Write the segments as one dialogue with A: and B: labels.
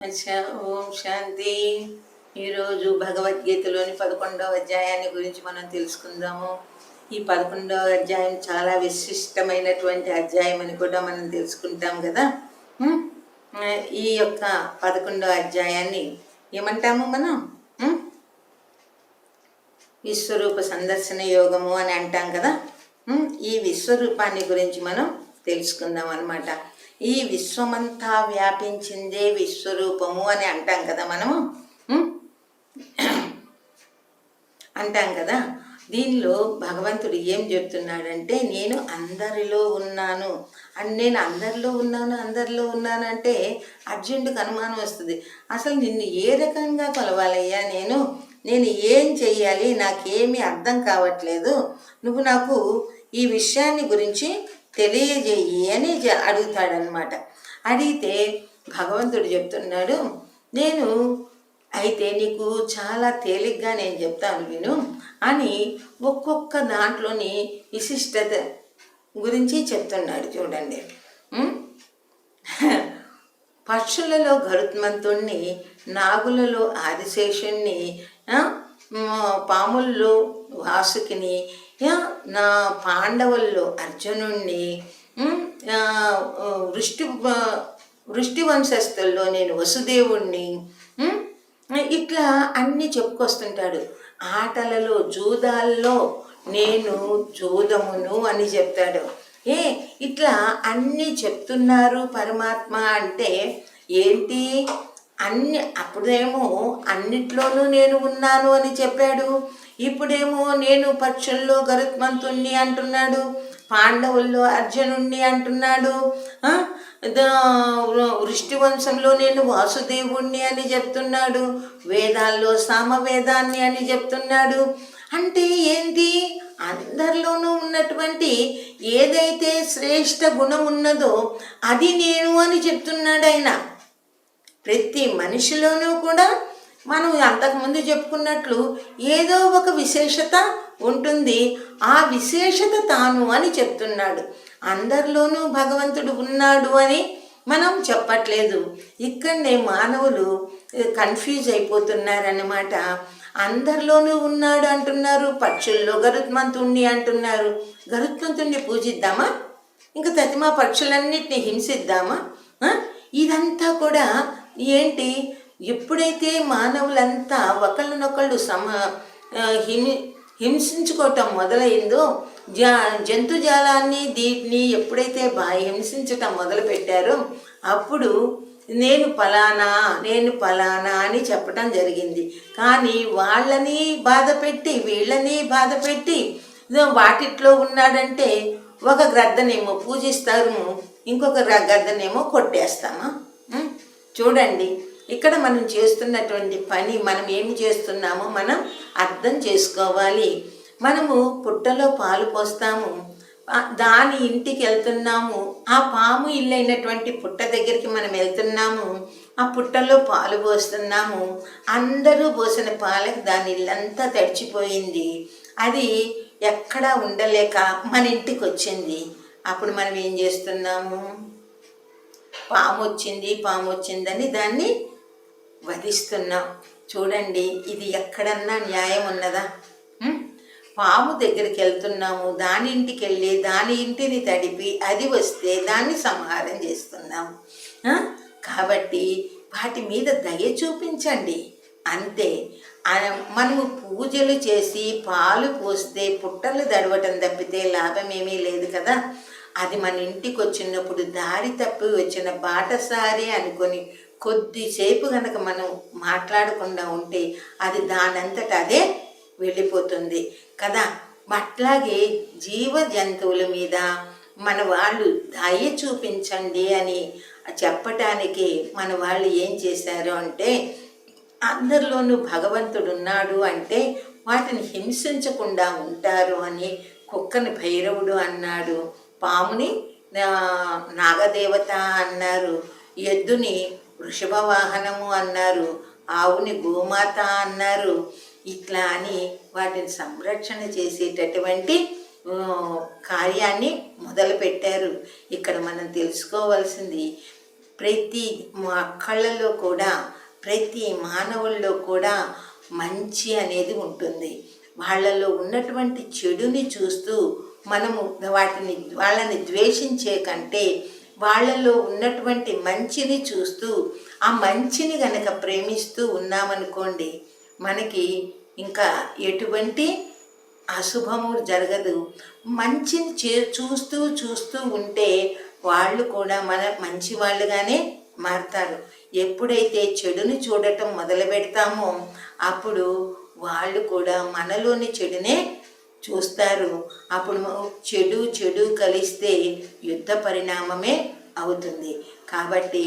A: ఓం శాంతి. ఈరోజు భగవద్గీతలోని పదకొండవ అధ్యాయాన్ని గురించి మనం తెలుసుకుందాము. ఈ పదకొండవ అధ్యాయం చాలా విశిష్టమైనటువంటి అధ్యాయం అని కూడా మనం తెలుసుకుంటాం కదా? ఈ యొక్క పదకొండవ అధ్యాయాన్ని ఏమంటాము మనం? విశ్వరూప సందర్శన యోగము అని అంటాం కదా? ఈ విశ్వరూపాన్ని గురించి మనం తెలుసుకుందాం అన్నమాట. ఈ విశ్వమంతా వ్యాపించిందే విశ్వరూపము అని అంటాం కదా మనము? అంటాం కదా? దీనిలో భగవంతుడు ఏం చెప్తున్నాడంటే నేను అందరిలో ఉన్నాను. అండ్ నేను అందరిలో ఉన్నాను అందరిలో ఉన్నానంటే అర్జెంటుకు అర్జునుడికి అనుమానం వస్తుంది. అసలు నిన్ను ఏ రకంగా కొలవాలయ్యా నేను? నేను ఏం చెయ్యాలి? నాకేమీ అర్థం కావట్లేదు. నువ్వు నాకు ఈ విషయాన్ని గురించి తెలియజేయి అని జ- అడుగుతాడనమాట అడిగితే భగవంతుడు చెప్తున్నాడు నేను అయితే నీకు చాలా తేలిగ్గా నేను చెప్తాను విను అని ఒక్కొక్క దాంట్లోని విశిష్టత గురించి చెప్తున్నాడు చూడండి. పక్షులలో గరుత్మంతుణ్ణి నాగులలో ఆదిశేషుణ్ణి పాముల్లో వాసుకిని నా పాండవుల్లో అర్జునుణ్ణి వృష్టి వృష్టి వంశస్థుల్లో నేను వసుదేవుణ్ణి ఇట్లా అన్నీ చెప్పుకొస్తుంటాడు. ఆటలలో జూదాల్లో నేను జూదమును అని చెప్తాడు. ఏ ఇట్లా అన్నీ చెప్తున్నారు పరమాత్మ అంటే ఏంటి? అన్ని అప్పుడేమో అన్నిట్లోనూ నేను ఉన్నాను అని చెప్పాడు. ఇప్పుడేమో నేను పక్షుల్లో గరుత్మంతుణ్ణి అంటున్నాడు పాండవుల్లో అర్జునుణ్ణి అంటున్నాడు వృష్టి వంశంలో నేను వాసుదేవుణ్ణి అని చెప్తున్నాడు వేదాల్లో సామవేదాన్ని అని చెప్తున్నాడు. అంటే ఏంటి? అందరిలోనూ ఉన్నటువంటి ఏదైతే శ్రేష్ఠ గుణం ఉన్నదో అది నేను అని చెప్తున్నాడు ఆయన. ప్రతి మనిషిలోనూ కూడా మనం అంతకుముందు చెప్పుకున్నట్లు ఏదో ఒక విశేషత ఉంటుంది. ఆ విశేషత తాను అని చెప్తున్నాడు. అందరిలోనూ భగవంతుడు ఉన్నాడు అని మనం చెప్పట్లేదు. ఇక్కడనే మానవులు కన్ఫ్యూజ్ అయిపోతున్నారన్నమాట. అందరిలోనూ ఉన్నాడు అంటున్నారు. పక్షుల్లో గరుత్మంతుణ్ణి అంటున్నారు. గరుత్మంతుణ్ణి పూజిద్దామా? ఇంకా తతిమా పక్షులన్నిటిని హింసిద్దామా? ఇదంతా కూడా ఏంటి? ఎప్పుడైతే మానవులంతా ఒకళ్ళనొకళ్ళు సమ హిమి హింసించుకోవటం మొదలైందో జా జంతుజాలాన్ని దీన్ని ఎప్పుడైతే బా హింసించటం మొదలు పెట్టారో అప్పుడు నేను ఫలానా నేను ఫలానా అని చెప్పటం జరిగింది. కానీ వాళ్ళని బాధ పెట్టి వీళ్ళని బాధ పెట్టి వాటిట్లో ఉన్నాడంటే ఒక గ్రద్దనేమో పూజిస్తారు ఇంకొక గ్రద్దనేమో గద్దనేమో కొట్టేస్తామా చూడండి. ఇక్కడ మనం చేస్తున్నటువంటి పని మనం ఏమి చేస్తున్నామో మనం అర్థం చేసుకోవాలి. మనము పుట్టలో పాలు పోస్తాము దాని ఇంటికి వెళ్తున్నాము ఆ పాము ఇల్లైనటువంటి పుట్ట దగ్గరికి మనం వెళ్తున్నాము ఆ పుట్టలో పాలు పోస్తున్నాము అందరూ పోసిన పాలకు దాని ఇల్లంతా తడిచిపోయింది. అది ఎక్కడా ఉండలేక మన ఇంటికి వచ్చింది. అప్పుడు మనం ఏం చేస్తున్నాము? పాము వచ్చింది పాము వచ్చిందని దాన్ని వధిస్తున్నాం. చూడండి ఇది ఎక్కడన్నా న్యాయం ఉన్నదా? పాము దగ్గరికి వెళ్తున్నాము దాని ఇంటికి వెళ్ళి దాని ఇంటిని తడిపి అది వస్తే దాన్ని సంహారం చేస్తున్నాము కాబట్టి వాటి మీద దయ చూపించండి. అంతే. మనము పూజలు చేసి పాలు పోస్తే పుట్టలు దడవటం తప్పితే లాభం ఏమీ లేదు కదా. అది మన ఇంటికి వచ్చినప్పుడు దారి తప్పి వచ్చిన బాటసారి అనుకొని కొద్దిసేపు గనక మనం మాట్లాడకుండా ఉంటే అది దానంతట అదే వెళ్ళిపోతుంది. కదా? అట్లాగే జీవ జంతువుల మీద మన వాళ్ళు దయ చూపించండి అని చెప్పటానికి మన వాళ్ళు ఏం చేశారు అంటే అందరిలోనూ భగవంతుడు ఉన్నాడు అంటే వాటిని హింసించకుండా ఉంటారు అని కుక్కని భైరవుడు అన్నాడు. పాముని నాగదేవత అన్నారు. ఎద్దుని వృషభ వాహనము అన్నారు. ఆవుని గోమాత అన్నారు. ఇట్లా అని వాటిని సంరక్షణ చేసేటటువంటి కార్యాన్ని మొదలుపెట్టారు ఇక్కడ మనం తెలుసుకోవాల్సింది ప్రతి మా కూడా ప్రతి మానవుల్లో కూడా మంచి అనేది ఉంటుంది. వాళ్ళలో ఉన్నటువంటి చెడుని చూస్తూ మనము వాటిని వాళ్ళని ద్వేషించే కంటే వాళ్ళలో ఉన్నటువంటి మంచిని చూస్తూ ఆ మంచిని గనక ప్రేమిస్తూ ఉన్నామనుకోండి మనకి ఇంకా ఎటువంటి అశుభము జరగదు. మంచిని చే చూస్తూ చూస్తూ ఉంటే వాళ్ళు కూడా మన మంచి వాళ్ళుగానే మారుతారు. ఎప్పుడైతే చెడుని చూడటం మొదలు పెడతామో అప్పుడు వాళ్ళు కూడా మనలోని చెడునే చూస్తారు. అప్పుడు చెడు చెడు కలిస్తే యుద్ధ పరిణామమే అవుతుంది. కాబట్టి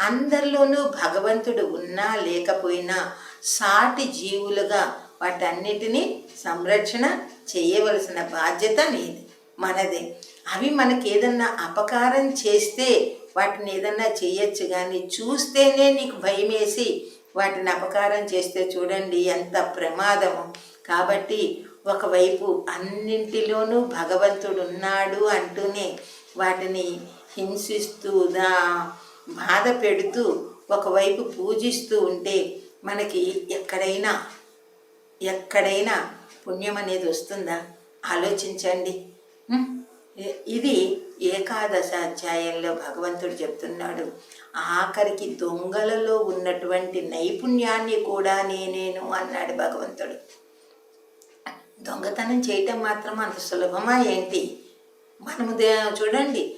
A: అందరిలోనూ భగవంతుడు ఉన్నా లేకపోయినా సాటి జీవులుగా వాటన్నిటినీ సంరక్షణ చేయవలసిన బాధ్యత నీది మనదే. అవి మనకి ఏదన్నా అపకారం చేస్తే వాటిని ఏదన్నా చేయొచ్చు కానీ చూస్తేనే నీకు భయం వేసి వాటిని అపకారం చేస్తే చూడండి ఎంత ప్రమాదము. కాబట్టి ఒకవైపు అన్నింటిలోనూ భగవంతుడు ఉన్నాడు అంటూనే వాటిని హింసిస్తూ దా బాధ పెడుతూ ఒకవైపు పూజిస్తూ ఉంటే మనకి ఎక్కడైనా ఎక్కడైనా పుణ్యం అనేది వస్తుందా? ఆలోచించండి. ఇది ఏకాదశ అధ్యాయంలో భగవంతుడు చెప్తున్నాడు. ఆఖరికి దొంగలలో ఉన్నటువంటి నైపుణ్యాన్ని కూడా నేనేను అన్నాడు భగవంతుడు. దొంగతనం చేయటం మాత్రం అంత సులభమా ఏంటి? మనము చూడండి.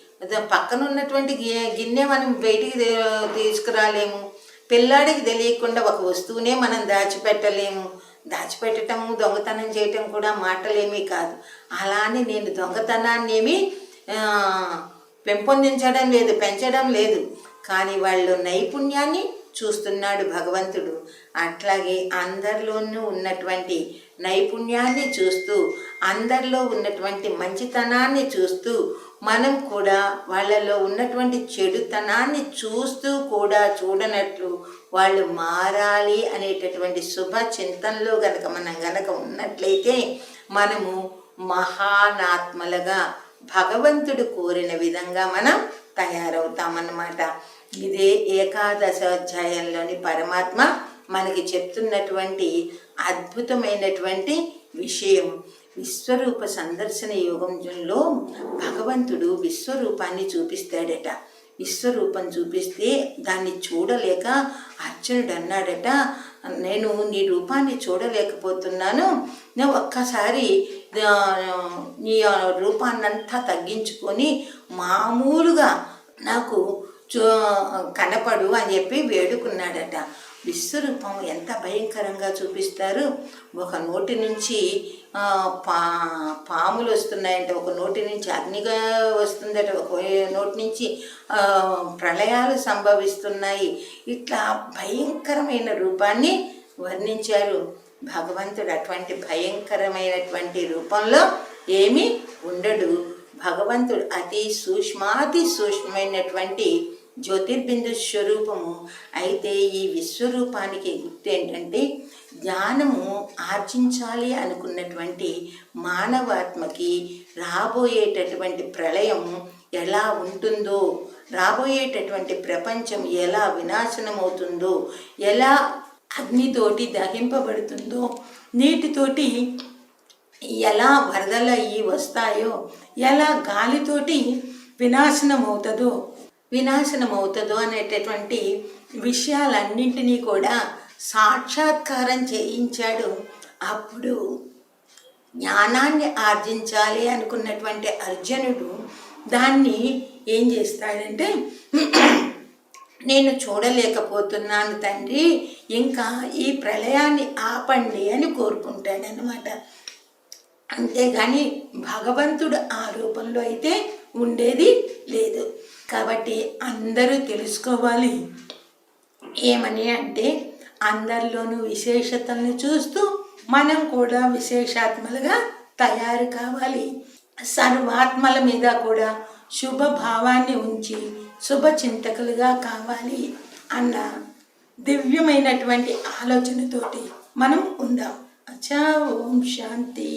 A: పక్కన ఉన్నటువంటి గి- గిన్నె మనం బయటికి తీసుకురాలేము. పిల్లాడికి తెలియకుండా ఒక వస్తువునే మనం దాచిపెట్టలేము. దాచిపెట్టడం దొంగతనం చేయటం కూడా మాటలేమీ కాదు. అలానే నేను దొంగతనాన్ని ఏమి పెంపొందించడం లేదు పెంచడం లేదు. కానీ వాళ్ళు నైపుణ్యాన్ని చూస్తున్నాడు భగవంతుడు. అట్లాగే అందరిలోనూ ఉన్నటువంటి నైపుణ్యాన్ని చూస్తూ అందరిలో ఉన్నటువంటి మంచితనాన్ని చూస్తూ మనం కూడా వాళ్ళలో ఉన్నటువంటి చెడుతనాన్ని చూస్తూ కూడా చూడనట్లు వాళ్ళు మారాలి అనేటటువంటి శుభ చింతనలో గనక మనం గనక ఉన్నట్లయితే మనము మహానాత్మలుగా భగవంతుడు కోరిన విధంగా మనం తయారవుతామన్నమాట. ఇదే ఏకాదశ అధ్యాయంలోని పరమాత్మ మనకి చెప్తున్నటువంటి అద్భుతమైనటువంటి విషయం. విశ్వరూప సందర్శన యోగంలో భగవంతుడు విశ్వరూపాన్ని చూపిస్తాడట. విశ్వరూపం చూపిస్తే దాన్ని చూడలేక అర్జునుడు అన్నాడట నేను నీ రూపాన్ని చూడలేకపోతున్నాను. నేను ఒక్కసారి నీ రూపాన్నంతా తగ్గించుకొని మామూలుగా నాకు చూ కనపడు అని చెప్పి వేడుకున్నాడట. విశ్వరూపం ఎంత భయంకరంగా చూపిస్తారు. ఒక నోటి నుంచి పా పాములు వస్తున్నాయంట ఒక నోటి నుంచి అగ్నిగా వస్తుందట ఒక నోటి నుంచి ప్రళయాలు సంభవిస్తున్నాయి. ఇట్లా భయంకరమైన రూపాన్ని వర్ణించారు. భగవంతుడు అటువంటి భయంకరమైనటువంటి రూపంలో ఏమీ ఉండడు. భగవంతుడు అతి సూక్ష్మాతి సూక్ష్మమైనటువంటి జ్యోతిర్బిందు స్వరూపము అయితే ఈ విశ్వరూపానికి గుర్తు ఏంటంటే జ్ఞానము ఆర్జించాలి అనుకున్నటువంటి మానవాత్మకి రాబోయేటటువంటి ప్రళయం ఎలా ఉంటుందో రాబోయేటటువంటి ప్రపంచం ఎలా వినాశనమవుతుందో ఎలా అగ్నితోటి దహింపబడుతుందో నీటితోటి ఎలా వరదలు అయ్యి వస్తాయో ఎలా గాలితోటి వినాశనం అవుతుందో వినాశనం అవుతుందో అనేటటువంటి విషయాలన్నింటినీ కూడా సాక్షాత్కారం చేయించాడు. అప్పుడు జ్ఞానాన్ని ఆర్జించాలి అనుకున్నటువంటి అర్జునుడు దాన్ని ఏం చేస్తాడంటే నేను చూడలేకపోతున్నాను తండ్రి ఇంకా ఈ ప్రళయాన్ని ఆపండి అని కోరుకుంటాడనమాట అంతేగాని భగవంతుడు ఆ రూపంలో అయితే ఉండేది లేదు. కాబట్టి అందరూ తెలుసుకోవాలి. ఏమని అంటే అందరిలోనూ విశేషతల్ని చూస్తూ మనం కూడా విశేషాత్మలుగా తయారు కావాలి. సర్వాత్మల మీద కూడా శుభ భావాన్ని ఉంచి శుభ చింతకులుగా కావాలి అన్న దివ్యమైనటువంటి ఆలోచనతోటి మనం ఉందాం. అచ్చా ఓం శాంతి.